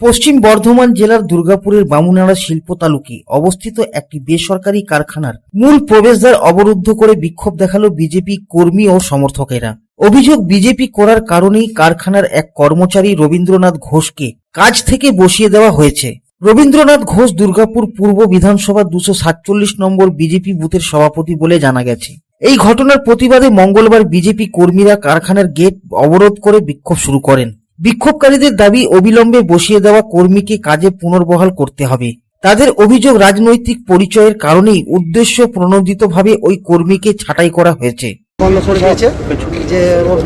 পশ্চিম বর্ধমান জেলার দুর্গাপুরের বামুনাড়া শিল্প তালুকে অবস্থিত একটি বেসরকারি কারখানার মূল প্রবেশদ্বার অবরুদ্ধ করে বিক্ষোভ দেখাল বিজেপি কর্মী ও সমর্থকেরা। অভিযোগ বিজেপি করার কারণেই কারখানার এক কর্মচারী রবীন্দ্রনাথ ঘোষকে কাজ থেকে বসিয়ে দেওয়া হয়েছে। রবীন্দ্রনাথ ঘোষ দুর্গাপুর পূর্ব বিধানসভা দুশো সাতচল্লিশ নম্বর বিজেপি বুথের সভাপতি বলে জানা গেছে। এই ঘটনার প্রতিবাদে মঙ্গলবার বিজেপি কর্মীরা কারখানার গেট অবরোধ করে বিক্ষোভ শুরু করেন। বিক্ষোভকারীদের দাবি অবিলম্বে বসিয়ে দেওয়া কর্মীকে কাজে পুনর্বহাল করতে হবে। তাদের অভিযোগ রাজনৈতিক পরিচয়ের কারণেই উদ্দেশ্য প্রণোদিতভাবে ওই কর্মীকে ছাঁটাই করা হয়েছে। যে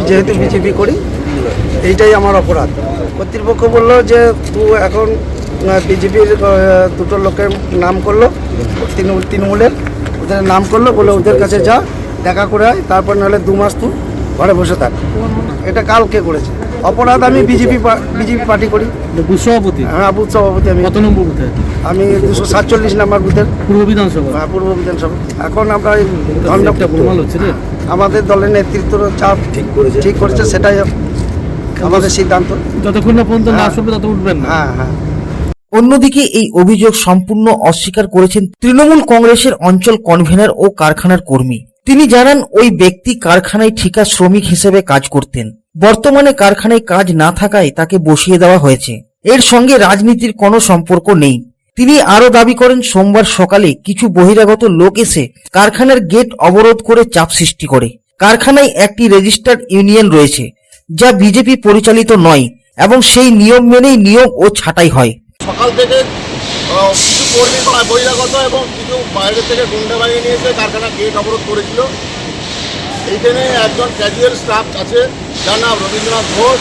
যেহেতু বিজেপি করি এইটাই আমার অপরাধ। কর্তৃপক্ষ বলল যে তুই এখন বিজেপির দুটো লোকের নাম করল তৃণমূল তৃণমূলের ওদের নাম করল বলে ওদের কাছে যা দেখা করে আয় তারপর নাহলে দু মাস তুই ঘরে বসে থাক। এটা কালকে করেছে। অপরাধ আমি বিজেপি বিজেপি পার্টি করি। বুথ সভাপতি? হ্যাঁ বুথ সভাপতি আমি। কত নম্বর বুথে? আমি দুশো সাতচল্লিশ নাম্বার বুথের। পূর্ব বিধানসভা? হ্যাঁ পূর্ব বিধানসভা। এখন আমরা রে। আমাদের দলের নেতৃত্ব চাপ ঠিক করেছে। ঠিক করেছে সেটাই আমাদের সিদ্ধান্ত। যতক্ষণ না পর্যন্ত না আসবে তত উঠবেন না। হ্যাঁ হ্যাঁ। অন্যদিকে এই অভিযোগ সম্পূর্ণ অস্বীকার করেছেন তৃণমূল কংগ্রেসের অঞ্চল কনভেনার ও কারখানার কর্মী। তিনি জানান, ওই ব্যক্তি কারখানায় ঠিকা শ্রমিক হিসেবে কাজ করতেন। বর্তমানে কারখানায় কাজ না থাকায় তাকে বসিয়ে দেওয়া হয়েছে। এর সঙ্গে রাজনীতির কোনো সম্পর্ক নেই। তিনি আরও দাবি করেন, সোমবার সকালে কিছু বহিরাগত লোক এসে কারখানার গেট অবরোধ করে চাপ সৃষ্টি করে। কারখানায় একটি রেজিস্টার্ড ইউনিয়ন রয়েছে, যা বিজেপি পরিচালিত নয়, এবং সেই নিয়ম মেনেই নিয়োগ ও ছাঁটাই হয়। সকাল থেকে কিছু কর্মী বহিরাগত এবং কিছু বাইরে থেকে গুন্ডা বাহিনী নিয়ে এসে কারখানা গেট অবরোধ করেছিল। এইখানে একজন ক্যাজুয়াল স্টাফ আছে, যার নাম রবীন্দ্রনাথ ঘোষ।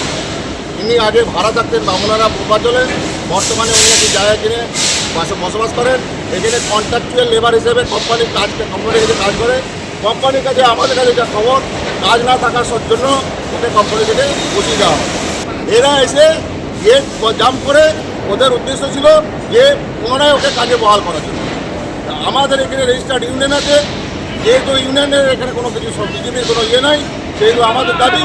ইনি আগে ভাড়া থাকতেন বামুনারা পূর্বাঞ্চলে, বর্তমানে উনি একটি জায়গা কিনে বাস- বসবাস করেন। এখানে কন্ট্রাকচুয়াল লেবার হিসেবে কোম্পানির কাজ কোম্পানির কাছে কাজ করে। কোম্পানির কাছে আমাদের কাছে যা খবর, কাজ না থাকার জন্য ওকে কোম্পানি থেকে বসিয়ে দেওয়া এরা এসে গেট জাম্প করে ওদের উদ্দেশ্য ছিল যে পুনরায় ওকে কাজে বহাল করার জন্য। আমাদের এখানে রেজিস্টার্ড ইউনিয়ন আছে। যেহেতু ইউনিয়নের এখানে কোনো কিছু বিজেপির কোনো ইয়ে নাই সেহেতু আমাদের দাবি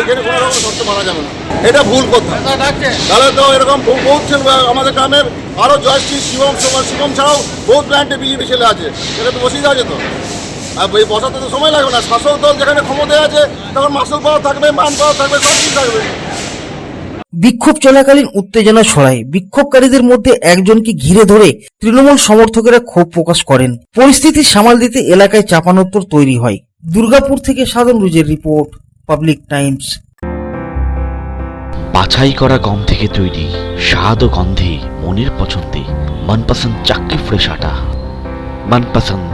এখানে কোনো রকম শর্ত মানা যাবে না। এটা ভুল কথা। তাহলে তো এরকম বহু বহুত ছেলে আমাদের গ্রামের আরও জয়শ্রী শিবম সমাজ শিবম ছাড়াও বহুত ব্র্যান্ডে বিজেপি ছেলে আছে। সেটা তো বসিয়ে দেওয়া তো। আর এই বসাতে তো সময় লাগবে না। শাসক দল যেখানে ক্ষমতায় আছে তখন মাসুল পাওয়া থাকবে মান পাওয়া থাকবে সব কিছু থাকবে। বিক্ষোভ চলাকালীন উত্তেজনা ছড়ায়। বিক্ষোভকারীদের মধ্যে একজনকে ঘিরে ধরে তৃণমূল সমর্থকেরা ক্ষোভ প্রকাশ করেন। পরিস্থিতি সামাল দিতে এলাকায় চাপানোত্তর তৈরি হয়। দুর্গাপুর থেকে সাধন রুজের রিপোর্ট, পাবলিক টাইমস। বাছাই করা গম থেকে তৈরি, স্বাদ ও গন্ধে মনের পছন্দে। মনপসন্দ চাকরি ফ্রেশ আটা। মনপসন্দ